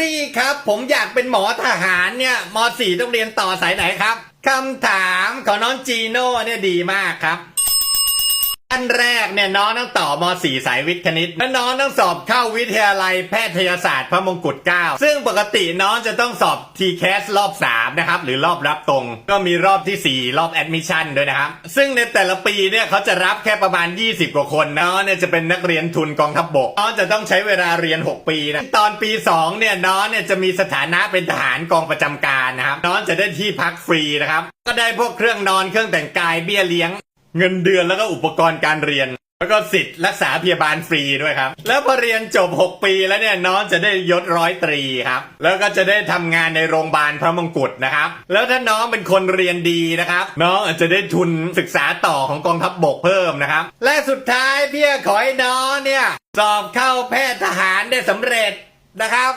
รี่ครับ ผมอยากเป็นหมอทหารเนี่ยม .4 ต้องเรียนต่อสายไหนครับคำถามของน้องจีโน่เนี่ยดีมากครับ อันแรกเนี่ยน้องต้องต่อม .4 สายวิทย์คณิตและน้องต้องสอบเข้าวิทยาลัยแพทยศาสตร์พระมงกุฎเกล้าซึ่งปกติน้องจะต้องสอบ TCAS รอบ 3 นะครับ หรือรอบรับตรง ก็มีรอบทีสี่4 รอบ Admission ด้วยนะครับ ซึ่งในแต่ละปีเนี่ยเขาจะรับแค่ประมาณ 20 กว่าคนน้องเนี่ยจะเป็นนักเรียนทุนกองทัพบบกน้องจะต้องใช้เวลาเรียน 6 ปีนะตอนปี 2 เนี่ยน้องเนี่ยจะมีสถานะเป็นทหารกองประจำการนะครับน้องจะได้ที่พักฟรีนะครับก็ได้พวกเครื่องนอนเครื่องแต่งกายเบี้ยเลี้ยง เงินเดือนแล้วก็อุปกรณ์การเรียน แล้วก็สิทธิ์รักษาพยาบาลฟรีด้วยครับ แล้วพอเรียนจบ 6 ปีแล้วเนี่ยน้องจะได้ยศร้อยตรีครับ แล้วก็จะได้ทำงานในโรงพยาบาลพระมงกุฎนะครับ แล้วถ้าน้องเป็นคนเรียนดีนะครับ น้องอาจจะได้ทุนศึกษาต่อของกองทัพบบกเพิ่มนะครับ และสุดท้ายพี่ขอให้น้องเนี่ยสอบเข้าแพทย์ทหารได้สำเร็จนะครับ